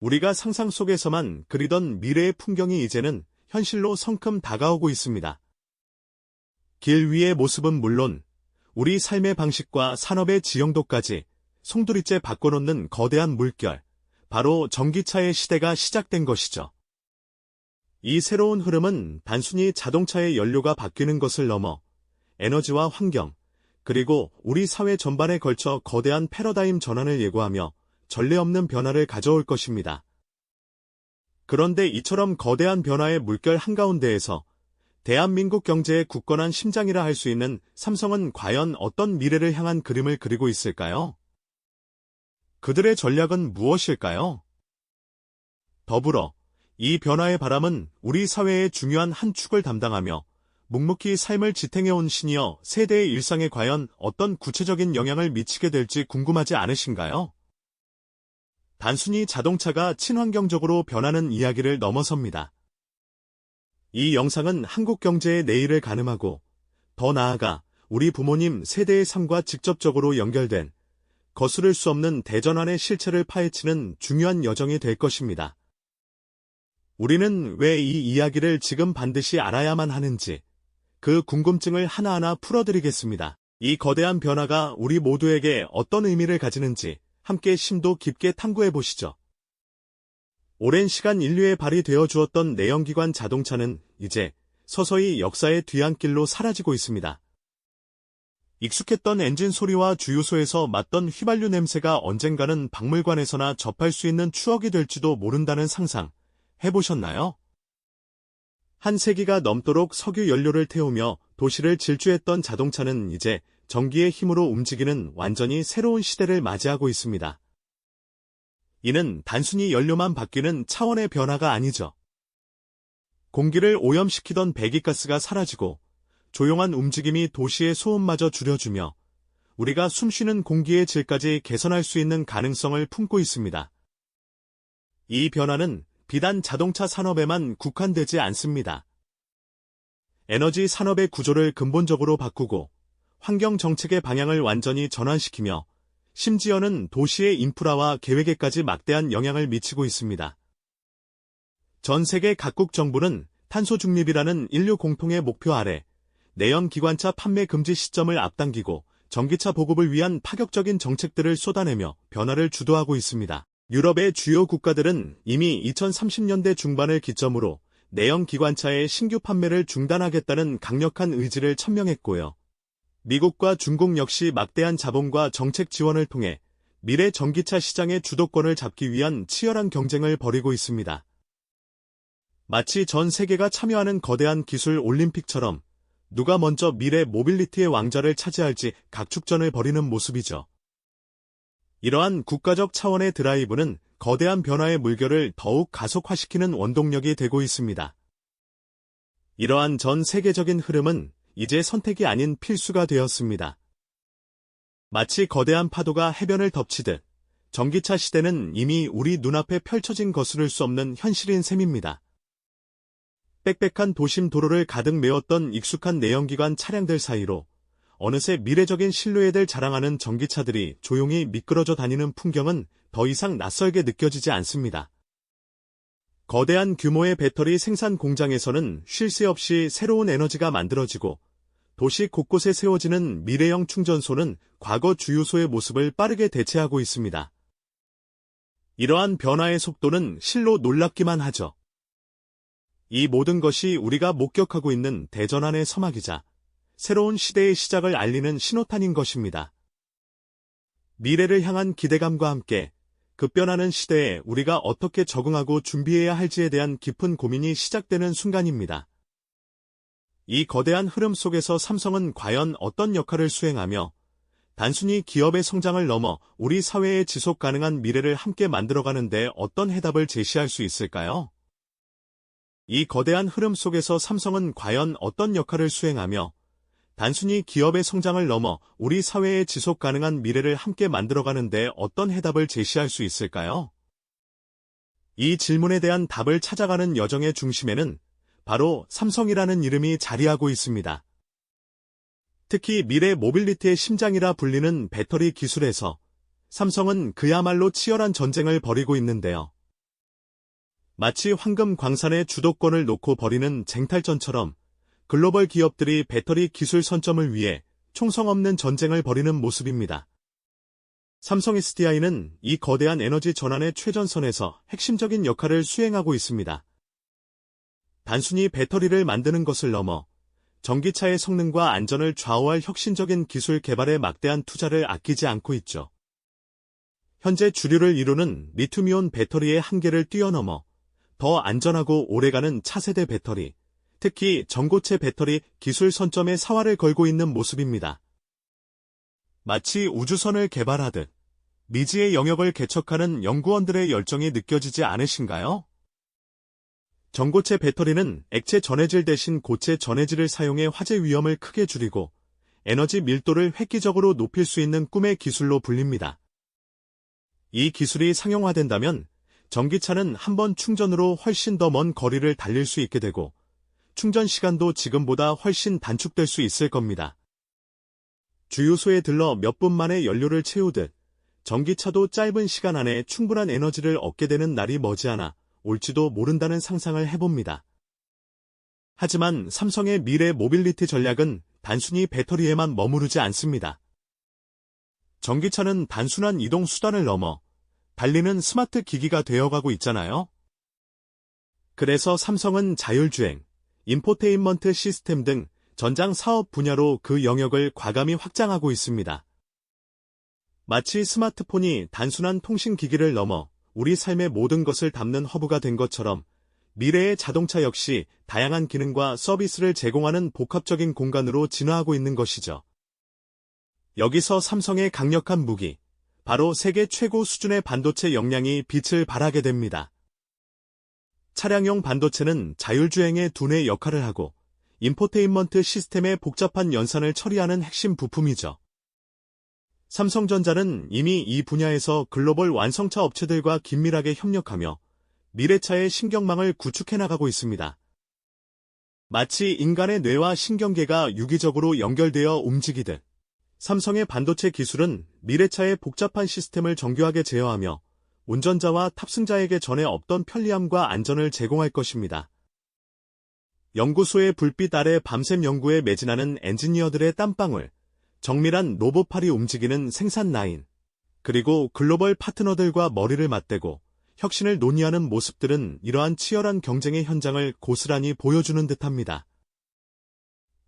우리가 상상 속에서만 그리던 미래의 풍경이 이제는 현실로 성큼 다가오고 있습니다. 길 위의 모습은 물론 우리 삶의 방식과 산업의 지형도까지 송두리째 바꿔놓는 거대한 물결, 바로 전기차의 시대가 시작된 것이죠. 이 새로운 흐름은 단순히 자동차의 연료가 바뀌는 것을 넘어 에너지와 환경, 그리고 우리 사회 전반에 걸쳐 거대한 패러다임 전환을 예고하며 전례 없는 변화를 가져올 것입니다. 그런데 이처럼 거대한 변화의 물결 한가운데에서 대한민국 경제의 굳건한 심장이라 할 수 있는 삼성은 과연 어떤 미래를 향한 그림을 그리고 있을까요? 그들의 전략은 무엇일까요? 더불어 이 변화의 바람은 우리 사회의 중요한 한 축을 담당하며 묵묵히 삶을 지탱해온 시니어 세대의 일상에 과연 어떤 구체적인 영향을 미치게 될지 궁금하지 않으신가요? 단순히 자동차가 친환경적으로 변하는 이야기를 넘어섭니다. 이 영상은 한국 경제의 내일을 가늠하고 더 나아가 우리 부모님 세대의 삶과 직접적으로 연결된 거스를 수 없는 대전환의 실체를 파헤치는 중요한 여정이 될 것입니다. 우리는 왜 이 이야기를 지금 반드시 알아야만 하는지 그 궁금증을 하나하나 풀어드리겠습니다. 이 거대한 변화가 우리 모두에게 어떤 의미를 가지는지 함께 심도 깊게 탐구해 보시죠. 오랜 시간 인류의 발이 되어 주었던 내연기관 자동차는 이제 서서히 역사의 뒤안길로 사라지고 있습니다. 익숙했던 엔진 소리와 주유소에서 맡던 휘발유 냄새가 언젠가는 박물관에서나 접할 수 있는 추억이 될지도 모른다는 상상 해보셨나요? 한 세기가 넘도록 석유 연료를 태우며 도시를 질주했던 자동차는 이제 전기의 힘으로 움직이는 완전히 새로운 시대를 맞이하고 있습니다. 이는 단순히 연료만 바뀌는 차원의 변화가 아니죠. 공기를 오염시키던 배기가스가 사라지고 조용한 움직임이 도시의 소음마저 줄여주며 우리가 숨쉬는 공기의 질까지 개선할 수 있는 가능성을 품고 있습니다. 이 변화는 비단 자동차 산업에만 국한되지 않습니다. 에너지 산업의 구조를 근본적으로 바꾸고 환경 정책의 방향을 완전히 전환시키며 심지어는 도시의 인프라와 계획에까지 막대한 영향을 미치고 있습니다. 전 세계 각국 정부는 탄소 중립이라는 인류 공통의 목표 아래 내연 기관차 판매 금지 시점을 앞당기고 전기차 보급을 위한 파격적인 정책들을 쏟아내며 변화를 주도하고 있습니다. 유럽의 주요 국가들은 이미 2030년대 중반을 기점으로 내연 기관차의 신규 판매를 중단하겠다는 강력한 의지를 천명했고요. 미국과 중국 역시 막대한 자본과 정책 지원을 통해 미래 전기차 시장의 주도권을 잡기 위한 치열한 경쟁을 벌이고 있습니다. 마치 전 세계가 참여하는 거대한 기술 올림픽처럼 누가 먼저 미래 모빌리티의 왕자를 차지할지 각축전을 벌이는 모습이죠. 이러한 국가적 차원의 드라이브는 거대한 변화의 물결을 더욱 가속화시키는 원동력이 되고 있습니다. 이러한 전 세계적인 흐름은 이제 선택이 아닌 필수가 되었습니다. 마치 거대한 파도가 해변을 덮치듯 전기차 시대는 이미 우리 눈앞에 펼쳐진 거스를 수 없는 현실인 셈입니다. 빽빽한 도심 도로를 가득 메웠던 익숙한 내연기관 차량들 사이로 어느새 미래적인 신뢰를 자랑하는 전기차들이 조용히 미끄러져 다니는 풍경은 더 이상 낯설게 느껴지지 않습니다. 거대한 규모의 배터리 생산 공장에서는 쉴 새 없이 새로운 에너지가 만들어지고 도시 곳곳에 세워지는 미래형 충전소는 과거 주유소의 모습을 빠르게 대체하고 있습니다. 이러한 변화의 속도는 실로 놀랍기만 하죠. 이 모든 것이 우리가 목격하고 있는 대전환의 서막이자 새로운 시대의 시작을 알리는 신호탄인 것입니다. 미래를 향한 기대감과 함께 급변하는 시대에 우리가 어떻게 적응하고 준비해야 할지에 대한 깊은 고민이 시작되는 순간입니다. 이 거대한 흐름 속에서 삼성은 과연 어떤 역할을 수행하며 단순히 기업의 성장을 넘어 우리 사회의 지속 가능한 미래를 함께 만들어가는데 어떤 해답을 제시할 수 있을까요? 이 거대한 흐름 속에서 삼성은 과연 어떤 역할을 수행하며 단순히 기업의 성장을 넘어 우리 사회의 지속 가능한 미래를 함께 만들어가는데 어떤 해답을 제시할 수 있을까요? 이 질문에 대한 답을 찾아가는 여정의 중심에는 바로 삼성이라는 이름이 자리하고 있습니다. 특히 미래 모빌리티의 심장이라 불리는 배터리 기술에서 삼성은 그야말로 치열한 전쟁을 벌이고 있는데요. 마치 황금 광산의 주도권을 놓고 벌이는 쟁탈전처럼 글로벌 기업들이 배터리 기술 선점을 위해 총성 없는 전쟁을 벌이는 모습입니다. 삼성 SDI는 이 거대한 에너지 전환의 최전선에서 핵심적인 역할을 수행하고 있습니다. 단순히 배터리를 만드는 것을 넘어 전기차의 성능과 안전을 좌우할 혁신적인 기술 개발에 막대한 투자를 아끼지 않고 있죠. 현재 주류를 이루는 리튬이온 배터리의 한계를 뛰어넘어 더 안전하고 오래가는 차세대 배터리, 특히 전고체 배터리 기술 선점에 사활을 걸고 있는 모습입니다. 마치 우주선을 개발하듯 미지의 영역을 개척하는 연구원들의 열정이 느껴지지 않으신가요? 전고체 배터리는 액체 전해질 대신 고체 전해질을 사용해 화재 위험을 크게 줄이고 에너지 밀도를 획기적으로 높일 수 있는 꿈의 기술로 불립니다. 이 기술이 상용화된다면 전기차는 한 번 충전으로 훨씬 더 먼 거리를 달릴 수 있게 되고 충전 시간도 지금보다 훨씬 단축될 수 있을 겁니다. 주유소에 들러 몇 분 만에 연료를 채우듯 전기차도 짧은 시간 안에 충분한 에너지를 얻게 되는 날이 머지않아 올지도 모른다는 상상을 해봅니다. 하지만 삼성의 미래 모빌리티 전략은 단순히 배터리에만 머무르지 않습니다. 전기차는 단순한 이동 수단을 넘어 달리는 스마트 기기가 되어가고 있잖아요. 그래서 삼성은 자율주행, 인포테인먼트 시스템 등 전장 사업 분야로 그 영역을 과감히 확장하고 있습니다. 마치 스마트폰이 단순한 통신기기를 넘어 우리 삶의 모든 것을 담는 허브가 된 것처럼 미래의 자동차 역시 다양한 기능과 서비스를 제공하는 복합적인 공간으로 진화하고 있는 것이죠. 여기서 삼성의 강력한 무기, 바로 세계 최고 수준의 반도체 역량이 빛을 발하게 됩니다. 차량용 반도체는 자율주행의 두뇌 역할을 하고 인포테인먼트 시스템의 복잡한 연산을 처리하는 핵심 부품이죠. 삼성전자는 이미 이 분야에서 글로벌 완성차 업체들과 긴밀하게 협력하며 미래차의 신경망을 구축해 나가고 있습니다. 마치 인간의 뇌와 신경계가 유기적으로 연결되어 움직이듯 삼성의 반도체 기술은 미래차의 복잡한 시스템을 정교하게 제어하며 운전자와 탑승자에게 전에 없던 편리함과 안전을 제공할 것입니다. 연구소의 불빛 아래 밤샘 연구에 매진하는 엔지니어들의 땀방울, 정밀한 로봇팔이 움직이는 생산 라인, 그리고 글로벌 파트너들과 머리를 맞대고 혁신을 논의하는 모습들은 이러한 치열한 경쟁의 현장을 고스란히 보여주는 듯합니다.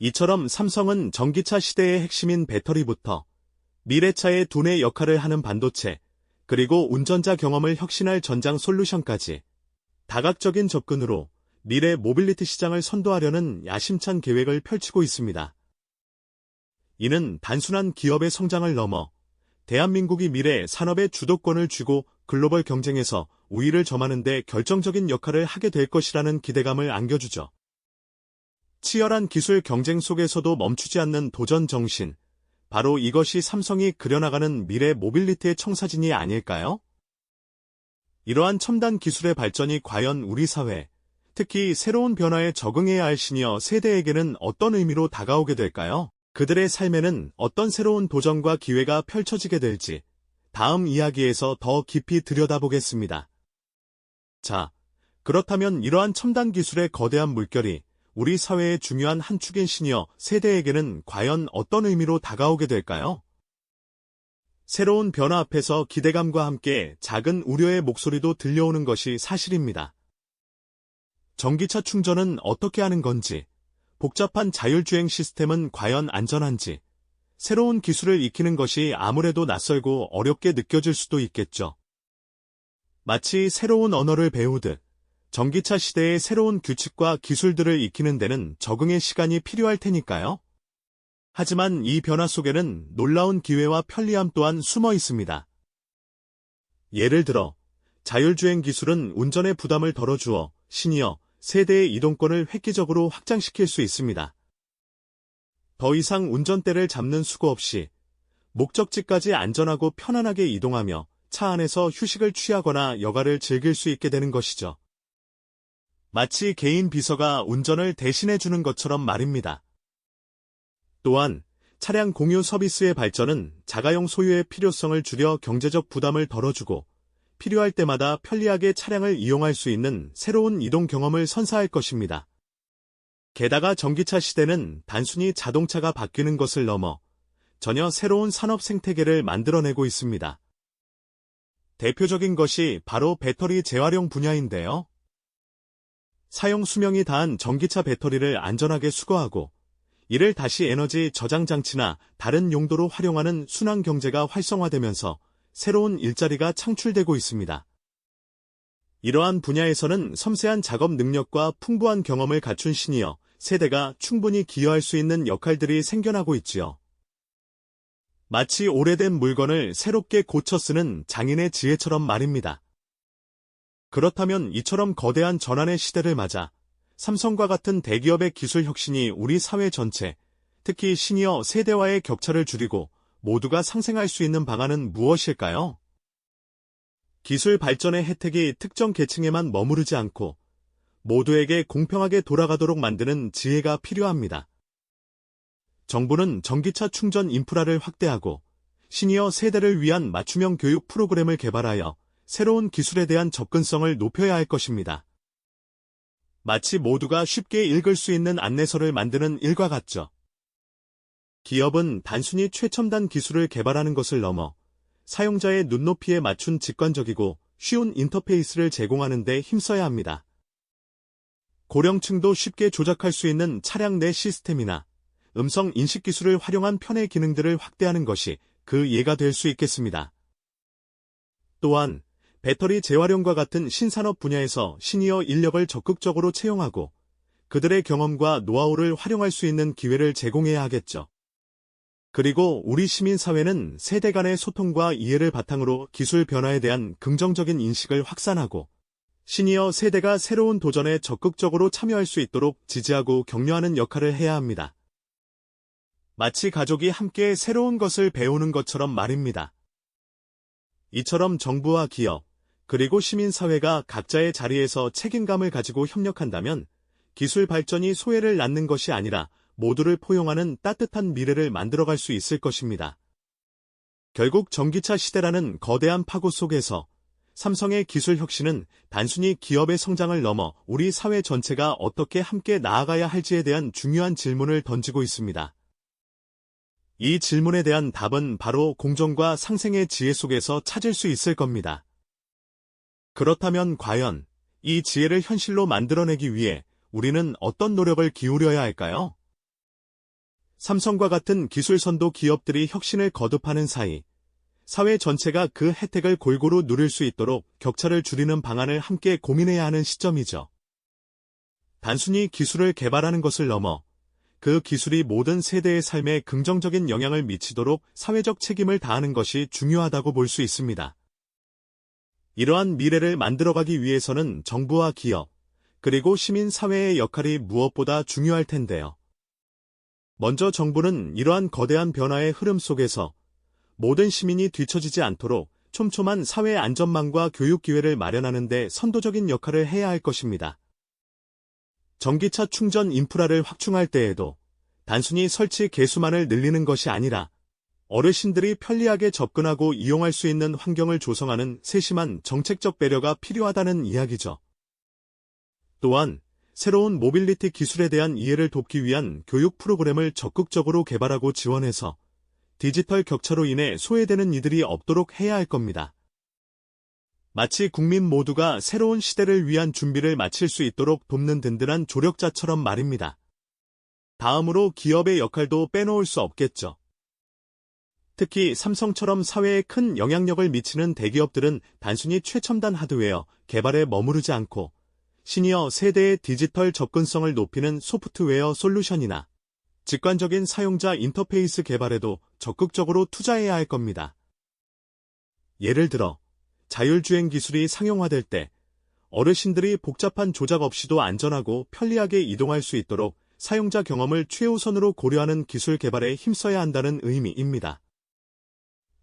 이처럼 삼성은 전기차 시대의 핵심인 배터리부터 미래차의 두뇌 역할을 하는 반도체, 그리고 운전자 경험을 혁신할 전장 솔루션까지 다각적인 접근으로 미래 모빌리티 시장을 선도하려는 야심찬 계획을 펼치고 있습니다. 이는 단순한 기업의 성장을 넘어 대한민국이 미래 산업의 주도권을 쥐고 글로벌 경쟁에서 우위를 점하는 데 결정적인 역할을 하게 될 것이라는 기대감을 안겨주죠. 치열한 기술 경쟁 속에서도 멈추지 않는 도전 정신. 바로 이것이 삼성이 그려나가는 미래 모빌리티의 청사진이 아닐까요? 이러한 첨단 기술의 발전이 과연 우리 사회, 특히 새로운 변화에 적응해야 할 시니어 세대에게는 어떤 의미로 다가오게 될까요? 그들의 삶에는 어떤 새로운 도전과 기회가 펼쳐지게 될지 다음 이야기에서 더 깊이 들여다보겠습니다. 자, 그렇다면 이러한 첨단 기술의 거대한 물결이 우리 사회의 중요한 한 축인 시니어 세대에게는 과연 어떤 의미로 다가오게 될까요? 새로운 변화 앞에서 기대감과 함께 작은 우려의 목소리도 들려오는 것이 사실입니다. 전기차 충전은 어떻게 하는 건지, 복잡한 자율주행 시스템은 과연 안전한지, 새로운 기술을 익히는 것이 아무래도 낯설고 어렵게 느껴질 수도 있겠죠. 마치 새로운 언어를 배우듯 전기차 시대의 새로운 규칙과 기술들을 익히는 데는 적응의 시간이 필요할 테니까요. 하지만 이 변화 속에는 놀라운 기회와 편리함 또한 숨어 있습니다. 예를 들어, 자율주행 기술은 운전의 부담을 덜어주어 시니어, 세대의 이동권을 획기적으로 확장시킬 수 있습니다. 더 이상 운전대를 잡는 수고 없이 목적지까지 안전하고 편안하게 이동하며 차 안에서 휴식을 취하거나 여가를 즐길 수 있게 되는 것이죠. 마치 개인 비서가 운전을 대신해 주는 것처럼 말입니다. 또한 차량 공유 서비스의 발전은 자가용 소유의 필요성을 줄여 경제적 부담을 덜어주고 필요할 때마다 편리하게 차량을 이용할 수 있는 새로운 이동 경험을 선사할 것입니다. 게다가 전기차 시대는 단순히 자동차가 바뀌는 것을 넘어 전혀 새로운 산업 생태계를 만들어내고 있습니다. 대표적인 것이 바로 배터리 재활용 분야인데요. 사용 수명이 다한 전기차 배터리를 안전하게 수거하고 이를 다시 에너지 저장 장치나 다른 용도로 활용하는 순환 경제가 활성화되면서 새로운 일자리가 창출되고 있습니다. 이러한 분야에서는 섬세한 작업 능력과 풍부한 경험을 갖춘 시니어 세대가 충분히 기여할 수 있는 역할들이 생겨나고 있지요. 마치 오래된 물건을 새롭게 고쳐 쓰는 장인의 지혜처럼 말입니다. 그렇다면 이처럼 거대한 전환의 시대를 맞아 삼성과 같은 대기업의 기술 혁신이 우리 사회 전체, 특히 시니어 세대와의 격차를 줄이고 모두가 상생할 수 있는 방안은 무엇일까요? 기술 발전의 혜택이 특정 계층에만 머무르지 않고 모두에게 공평하게 돌아가도록 만드는 지혜가 필요합니다. 정부는 전기차 충전 인프라를 확대하고 시니어 세대를 위한 맞춤형 교육 프로그램을 개발하여 새로운 기술에 대한 접근성을 높여야 할 것입니다. 마치 모두가 쉽게 읽을 수 있는 안내서를 만드는 일과 같죠. 기업은 단순히 최첨단 기술을 개발하는 것을 넘어 사용자의 눈높이에 맞춘 직관적이고 쉬운 인터페이스를 제공하는 데 힘써야 합니다. 고령층도 쉽게 조작할 수 있는 차량 내 시스템이나 음성 인식 기술을 활용한 편의 기능들을 확대하는 것이 그 예가 될 수 있겠습니다. 또한 배터리 재활용과 같은 신산업 분야에서 시니어 인력을 적극적으로 채용하고 그들의 경험과 노하우를 활용할 수 있는 기회를 제공해야 하겠죠. 그리고 우리 시민사회는 세대 간의 소통과 이해를 바탕으로 기술 변화에 대한 긍정적인 인식을 확산하고 시니어 세대가 새로운 도전에 적극적으로 참여할 수 있도록 지지하고 격려하는 역할을 해야 합니다. 마치 가족이 함께 새로운 것을 배우는 것처럼 말입니다. 이처럼 정부와 기업, 그리고 시민사회가 각자의 자리에서 책임감을 가지고 협력한다면 기술 발전이 소외를 낳는 것이 아니라 모두를 포용하는 따뜻한 미래를 만들어갈 수 있을 것입니다. 결국 전기차 시대라는 거대한 파고 속에서 삼성의 기술 혁신은 단순히 기업의 성장을 넘어 우리 사회 전체가 어떻게 함께 나아가야 할지에 대한 중요한 질문을 던지고 있습니다. 이 질문에 대한 답은 바로 공정과 상생의 지혜 속에서 찾을 수 있을 겁니다. 그렇다면 과연 이 지혜를 현실로 만들어내기 위해 우리는 어떤 노력을 기울여야 할까요? 삼성과 같은 기술 선도 기업들이 혁신을 거듭하는 사이 사회 전체가 그 혜택을 골고루 누릴 수 있도록 격차를 줄이는 방안을 함께 고민해야 하는 시점이죠. 단순히 기술을 개발하는 것을 넘어 그 기술이 모든 세대의 삶에 긍정적인 영향을 미치도록 사회적 책임을 다하는 것이 중요하다고 볼 수 있습니다. 이러한 미래를 만들어가기 위해서는 정부와 기업, 그리고 시민 사회의 역할이 무엇보다 중요할 텐데요. 먼저 정부는 이러한 거대한 변화의 흐름 속에서 모든 시민이 뒤처지지 않도록 촘촘한 사회 안전망과 교육 기회를 마련하는 데 선도적인 역할을 해야 할 것입니다. 전기차 충전 인프라를 확충할 때에도 단순히 설치 개수만을 늘리는 것이 아니라 어르신들이 편리하게 접근하고 이용할 수 있는 환경을 조성하는 세심한 정책적 배려가 필요하다는 이야기죠. 또한 새로운 모빌리티 기술에 대한 이해를 돕기 위한 교육 프로그램을 적극적으로 개발하고 지원해서 디지털 격차로 인해 소외되는 이들이 없도록 해야 할 겁니다. 마치 국민 모두가 새로운 시대를 위한 준비를 마칠 수 있도록 돕는 든든한 조력자처럼 말입니다. 다음으로 기업의 역할도 빼놓을 수 없겠죠. 특히 삼성처럼 사회에 큰 영향력을 미치는 대기업들은 단순히 최첨단 하드웨어 개발에 머무르지 않고 시니어 세대의 디지털 접근성을 높이는 소프트웨어 솔루션이나 직관적인 사용자 인터페이스 개발에도 적극적으로 투자해야 할 겁니다. 예를 들어 자율주행 기술이 상용화될 때 어르신들이 복잡한 조작 없이도 안전하고 편리하게 이동할 수 있도록 사용자 경험을 최우선으로 고려하는 기술 개발에 힘써야 한다는 의미입니다.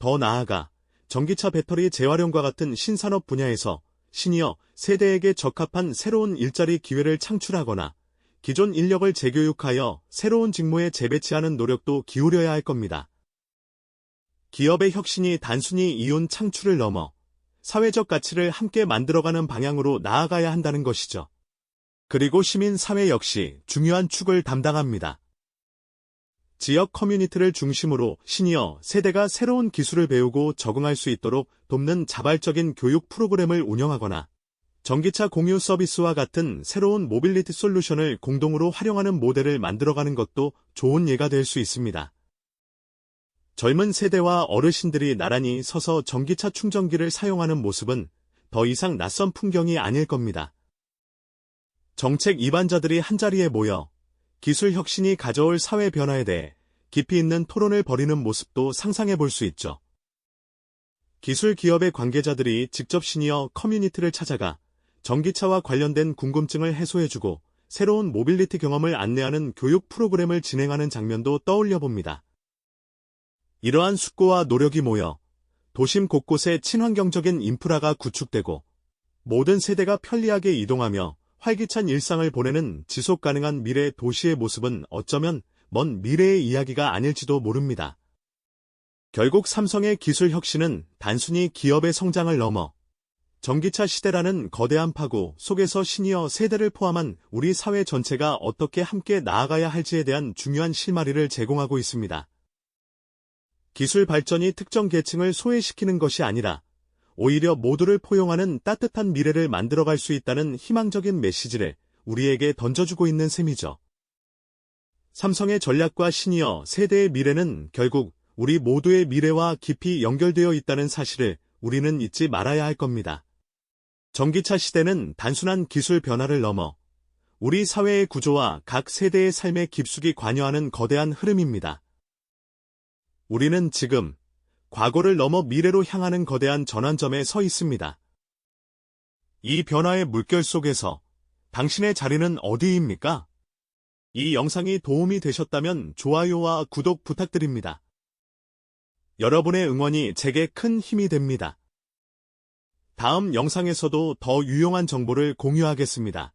더 나아가 전기차 배터리 재활용과 같은 신산업 분야에서 시니어 세대에게 적합한 새로운 일자리 기회를 창출하거나 기존 인력을 재교육하여 새로운 직무에 재배치하는 노력도 기울여야 할 겁니다. 기업의 혁신이 단순히 이윤 창출을 넘어 사회적 가치를 함께 만들어가는 방향으로 나아가야 한다는 것이죠. 그리고 시민 사회 역시 중요한 축을 담당합니다. 지역 커뮤니티를 중심으로 시니어 세대가 새로운 기술을 배우고 적응할 수 있도록 돕는 자발적인 교육 프로그램을 운영하거나 전기차 공유 서비스와 같은 새로운 모빌리티 솔루션을 공동으로 활용하는 모델을 만들어가는 것도 좋은 예가 될 수 있습니다. 젊은 세대와 어르신들이 나란히 서서 전기차 충전기를 사용하는 모습은 더 이상 낯선 풍경이 아닐 겁니다. 정책 이반자들이 한자리에 모여 기술 혁신이 가져올 사회 변화에 대해 깊이 있는 토론을 벌이는 모습도 상상해 볼 수 있죠. 기술 기업의 관계자들이 직접 시니어 커뮤니티를 찾아가 전기차와 관련된 궁금증을 해소해주고 새로운 모빌리티 경험을 안내하는 교육 프로그램을 진행하는 장면도 떠올려 봅니다. 이러한 숙고와 노력이 모여 도심 곳곳에 친환경적인 인프라가 구축되고 모든 세대가 편리하게 이동하며 활기찬 일상을 보내는 지속 가능한 미래 도시의 모습은 어쩌면 먼 미래의 이야기가 아닐지도 모릅니다. 결국 삼성의 기술 혁신은 단순히 기업의 성장을 넘어 전기차 시대라는 거대한 파고 속에서 시니어 세대를 포함한 우리 사회 전체가 어떻게 함께 나아가야 할지에 대한 중요한 실마리를 제공하고 있습니다. 기술 발전이 특정 계층을 소외시키는 것이 아니라 오히려 모두를 포용하는 따뜻한 미래를 만들어갈 수 있다는 희망적인 메시지를 우리에게 던져주고 있는 셈이죠. 삼성의 전략과 시니어 세대의 미래는 결국 우리 모두의 미래와 깊이 연결되어 있다는 사실을 우리는 잊지 말아야 할 겁니다. 전기차 시대는 단순한 기술 변화를 넘어 우리 사회의 구조와 각 세대의 삶에 깊숙이 관여하는 거대한 흐름입니다. 우리는 지금 과거를 넘어 미래로 향하는 거대한 전환점에 서 있습니다. 이 변화의 물결 속에서 당신의 자리는 어디입니까? 이 영상이 도움이 되셨다면 좋아요와 구독 부탁드립니다. 여러분의 응원이 제게 큰 힘이 됩니다. 다음 영상에서도 더 유용한 정보를 공유하겠습니다.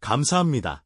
감사합니다.